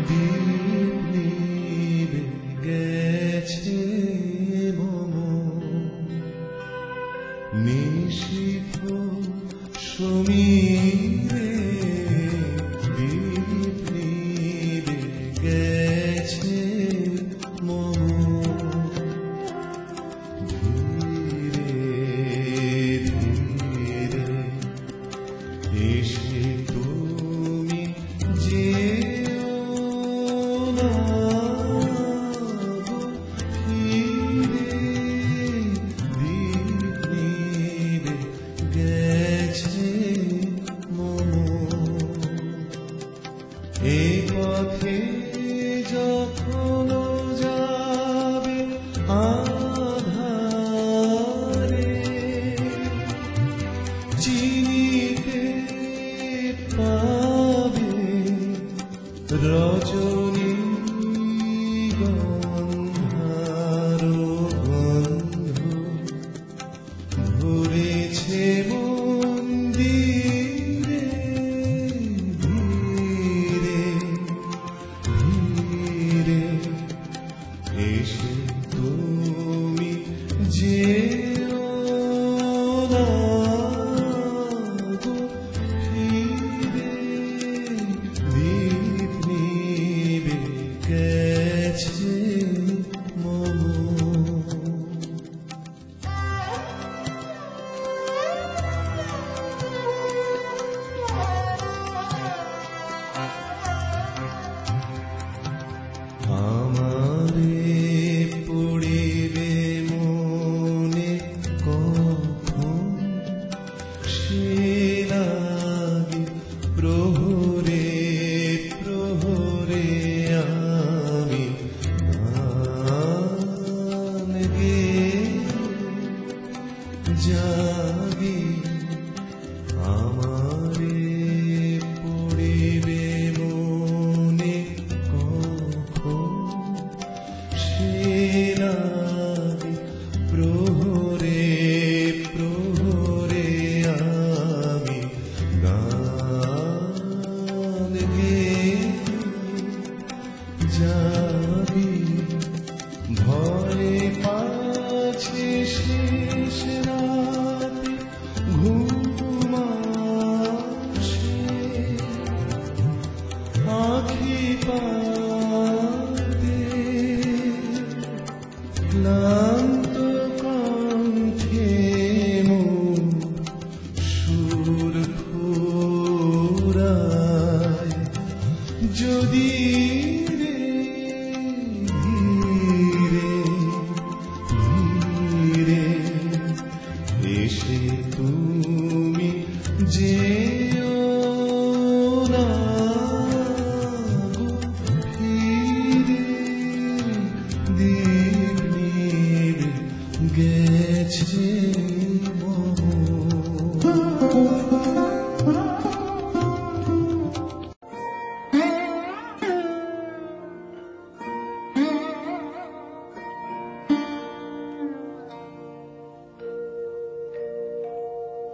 দীপ গেছে মম নিশিত সমীরে দীপ গেছে মম ধীরে ধীরে এসে তোর ভয় পাচ্ছি শেষ না। Jesus.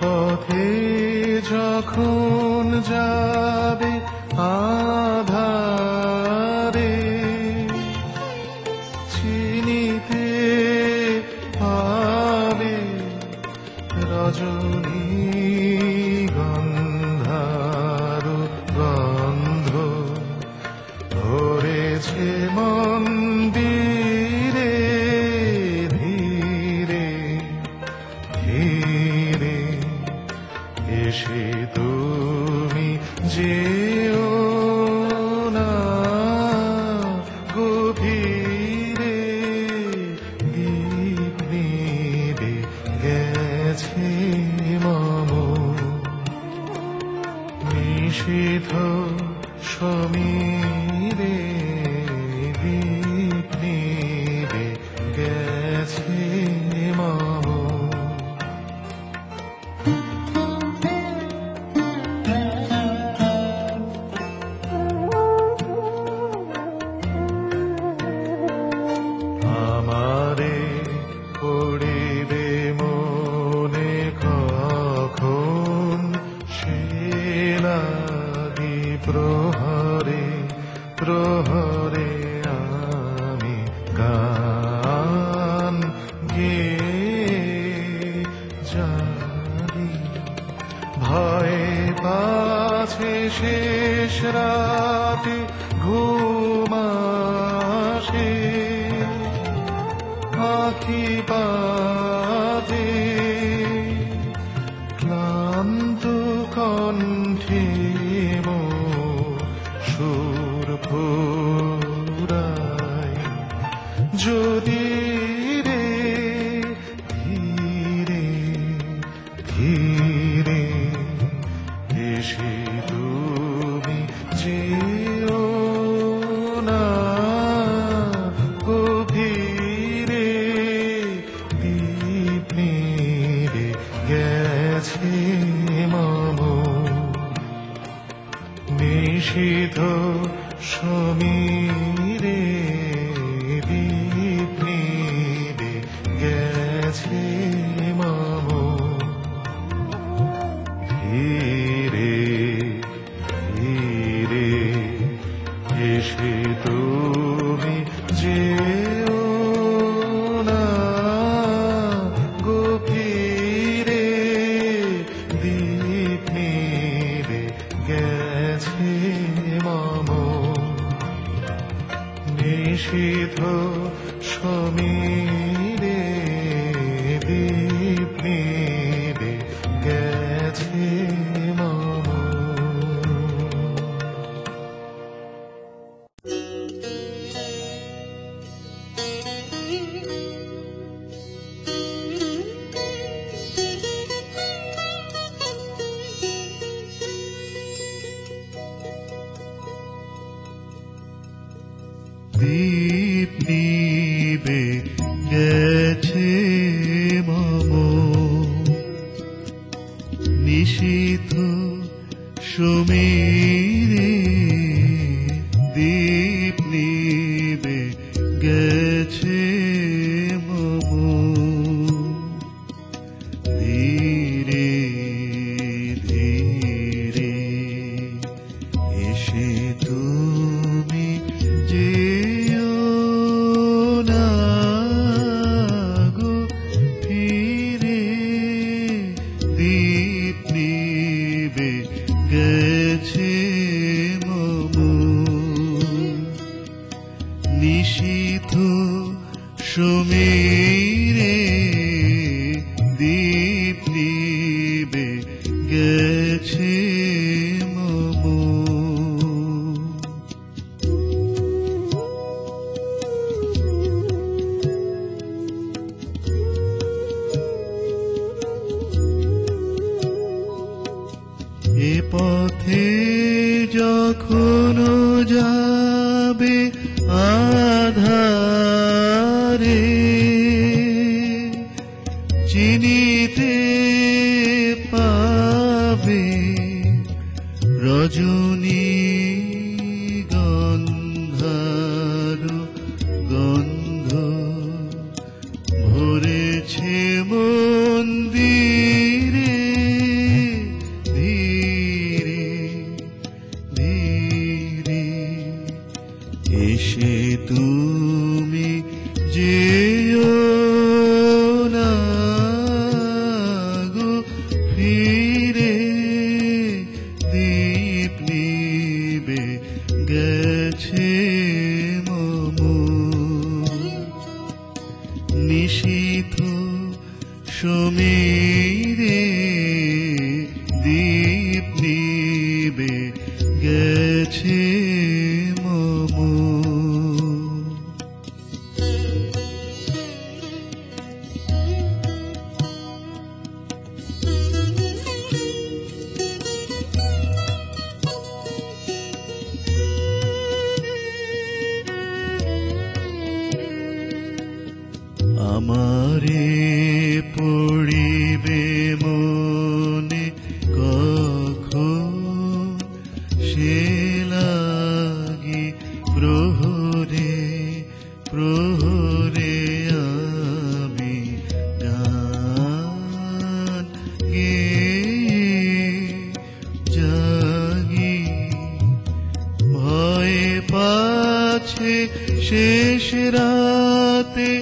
পথে যখন যাবে আ শেষে তুমি যে रा शेषराति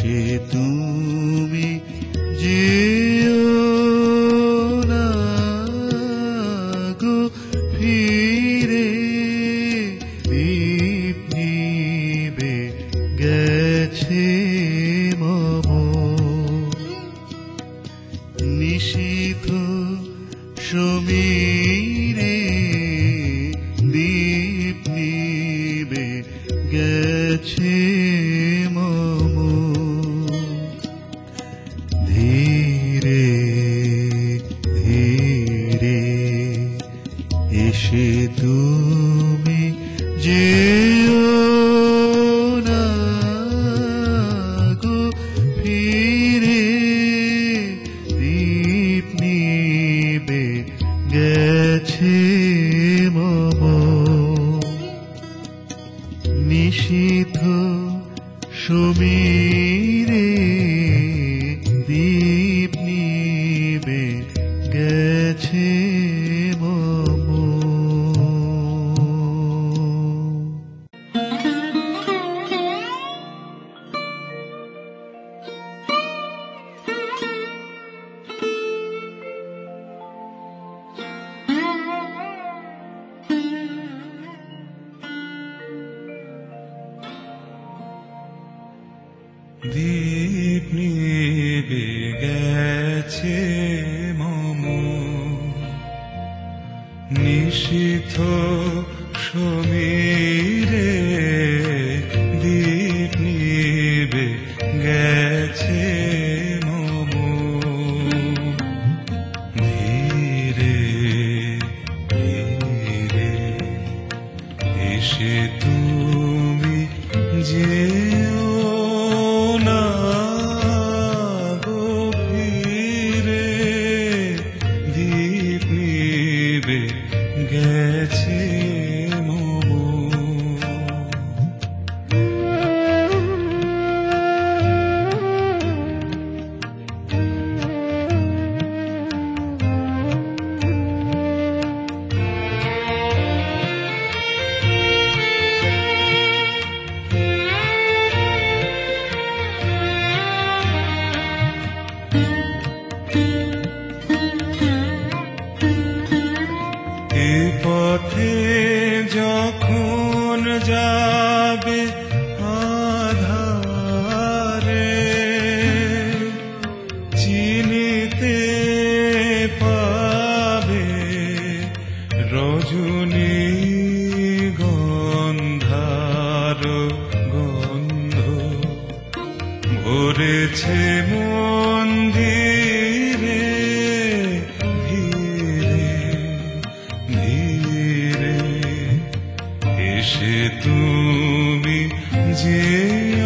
সে তুমি গেছে মম নিষিদ্ধ পথে যখন যা ধীরে এসে তুমি যে